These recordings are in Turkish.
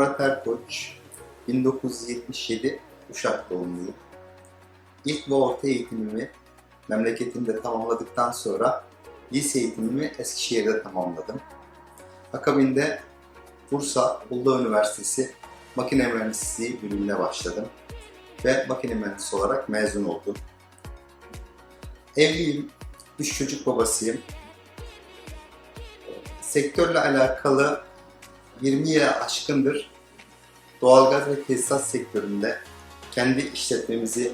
Murat Erkoç, 1977 Uşak doğumluyum. İlk ve orta eğitimimi memleketimde tamamladıktan sonra lise eğitimimi Eskişehir'de tamamladım. Akabinde Bursa Uludağ Üniversitesi Makine Mühendisliği bölümüne başladım ve makine mühendisi olarak mezun oldum. Evliyim, üç çocuk babasıyım. Sektörle alakalı 20 yıla aşkındır doğalgaz ve tesisat sektöründe kendi işletmemizi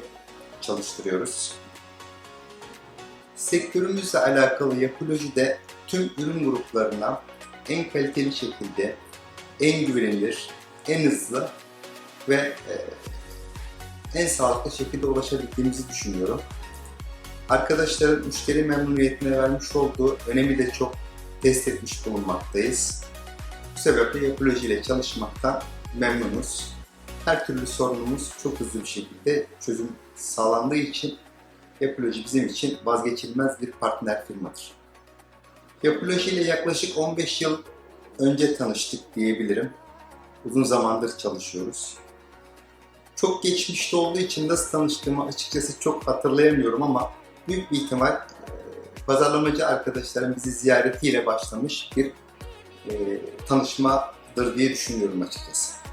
çalıştırıyoruz. Sektörümüzle alakalı yapılojide tüm ürün gruplarına en kaliteli şekilde, en güvenilir, en hızlı ve e, en sağlıklı şekilde ulaşabildiğimizi düşünüyorum. Arkadaşların müşteri memnuniyetine vermiş olduğu önemi de çok test etmiş bulunmaktayız. Bu sebeple yapıloji ile çalışmaktan memnunuz. Her türlü sorunumuz çok hızlı bir şekilde çözüm sağlandığı için Yapıloji bizim için vazgeçilmez bir partner firmadır. Yapıloji ile yaklaşık 15 yıl önce tanıştık diyebilirim. Uzun zamandır çalışıyoruz. Çok geçmişte olduğu için nasıl tanıştığımı açıkçası çok hatırlayamıyorum ama büyük bir ihtimal e, pazarlamacı arkadaşlarım bizi ziyaretiyle başlamış bir e, tanışmadır diye düşünüyorum açıkçası.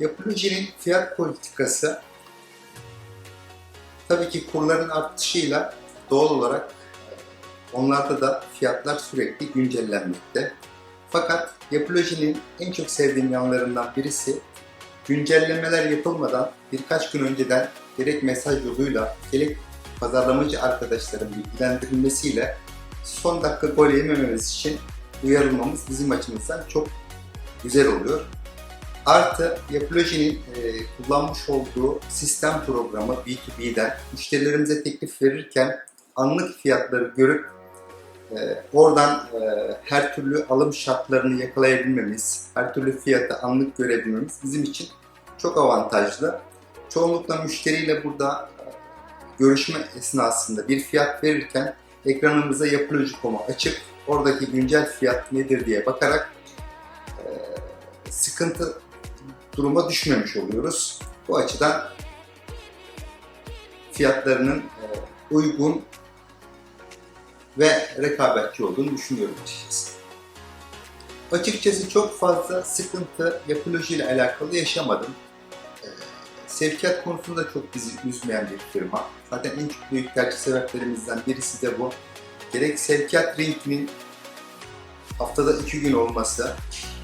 Yapıloji'nin fiyat politikası tabii ki kurların artışıyla doğal olarak onlarda da fiyatlar sürekli güncellenmekte. Fakat Yapıloji'nin en çok sevdiğim yanlarından birisi güncellemeler yapılmadan birkaç gün önceden gerek mesaj yoluyla gerek pazarlamacı arkadaşların bilgilendirilmesiyle son dakika gol yemememiz için uyarılmamız bizim açımızdan çok güzel oluyor. Artı Yapıloji'nin e, kullanmış olduğu sistem programı B2B'den müşterilerimize teklif verirken anlık fiyatları görüp e, oradan e, her türlü alım şartlarını yakalayabilmemiz, her türlü fiyatı anlık görebilmemiz bizim için çok avantajlı. Çoğunlukla müşteriyle burada e, görüşme esnasında bir fiyat verirken ekranımıza Yapıloji.com'u açıp oradaki güncel fiyat nedir diye bakarak e, sıkıntı duruma düşmemiş oluyoruz. Bu açıdan fiyatlarının e, uygun ve rekabetçi olduğunu düşünüyorum açıkçası. Açıkçası çok fazla sıkıntı yapıloji ile alakalı yaşamadım. E, sevkiyat konusunda çok bizi üzmeyen bir firma. Zaten en çok büyük tercih sebeplerimizden birisi de bu. Gerek sevkiyat ringinin haftada iki gün olması,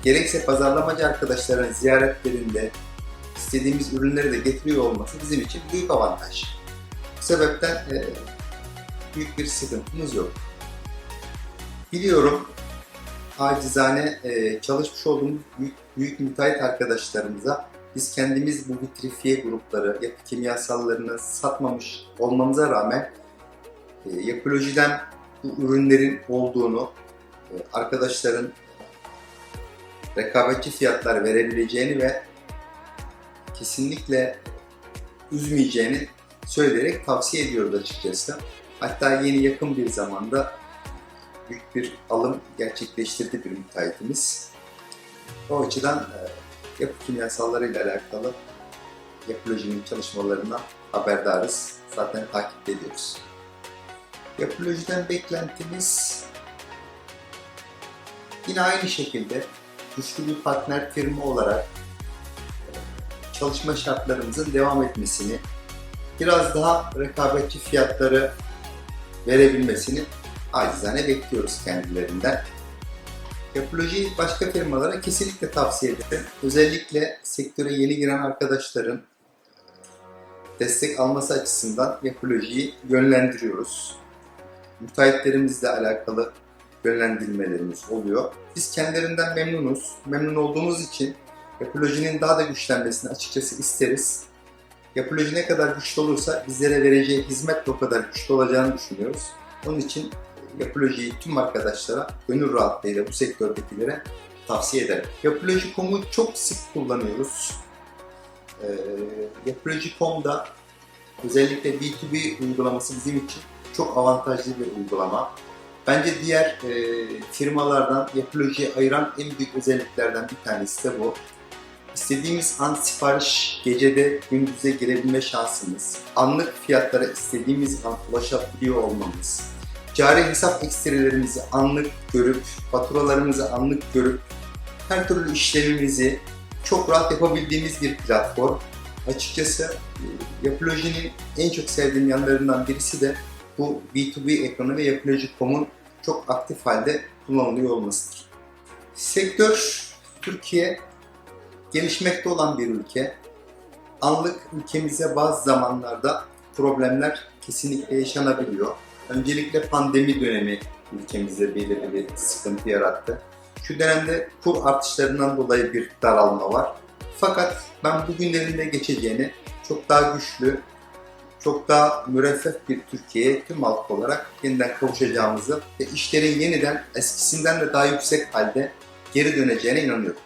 gerekse pazarlamacı arkadaşların ziyaretlerinde istediğimiz ürünleri de getiriyor olması bizim için büyük avantaj. Bu sebepten e, büyük bir sıkıntımız yok. Biliyorum acizane e, çalışmış olduğumuz büyük, büyük müteahhit arkadaşlarımıza biz kendimiz bu vitrifiye grupları, yapı kimyasallarını satmamış olmamıza rağmen e, yapılojiden bu ürünlerin olduğunu, e, arkadaşların rekabetçi fiyatlar verebileceğini ve kesinlikle üzmeyeceğini söyleyerek tavsiye ediyoruz açıkçası. Hatta yeni yakın bir zamanda büyük bir alım gerçekleştirdi bir müteahhitimiz. O açıdan e, yapı kimyasalları ile alakalı yapılojinin çalışmalarından haberdarız. Zaten takip ediyoruz. Yapılojiden beklentimiz yine aynı şekilde güçlü bir partner firma olarak e, çalışma şartlarımızın devam etmesini, biraz daha rekabetçi fiyatları verebilmesini acizane bekliyoruz kendilerinden. Yapılojiyi başka firmalara kesinlikle tavsiye ederim. Özellikle sektöre yeni giren arkadaşların destek alması açısından yapılojiyi yönlendiriyoruz. Müteahhitlerimizle alakalı yönlendirmelerimiz oluyor. Biz kendilerinden memnunuz. Memnun olduğumuz için yapılojinin daha da güçlenmesini açıkçası isteriz. Yapıloji ne kadar güçlü olursa bizlere vereceği hizmet de o kadar güçlü olacağını düşünüyoruz. Onun için yapılojiyi tüm arkadaşlara gönül rahatlığıyla bu sektördekilere tavsiye ederim. Yapıloji.com'u çok sık kullanıyoruz. Ee, Yapıloji.com'da özellikle B2B uygulaması bizim için çok avantajlı bir uygulama. Bence diğer e, firmalardan Yapıloji'yi ayıran en büyük özelliklerden bir tanesi de bu. İstediğimiz an sipariş gecede gündüze girebilme şansımız, anlık fiyatlara istediğimiz an ulaşabiliyor olmamız, cari hesap ekstrelerimizi anlık görüp, faturalarımızı anlık görüp, her türlü işlemimizi çok rahat yapabildiğimiz bir platform. Açıkçası e, Yapıloji'nin en çok sevdiğim yanlarından birisi de bu B2B ekranı ve Yapıloji.com'un çok aktif halde kullanılıyor olmasıdır. Sektör Türkiye gelişmekte olan bir ülke. Anlık ülkemize bazı zamanlarda problemler kesinlikle yaşanabiliyor. Öncelikle pandemi dönemi ülkemize belirli bir sıkıntı yarattı. Şu dönemde kur artışlarından dolayı bir daralma var. Fakat ben bugünlerin de geçeceğini, çok daha güçlü, çok daha müreffeh bir Türkiye'ye tüm halk olarak yeniden kavuşacağımızı ve işlerin yeniden eskisinden de daha yüksek halde geri döneceğine inanıyorum.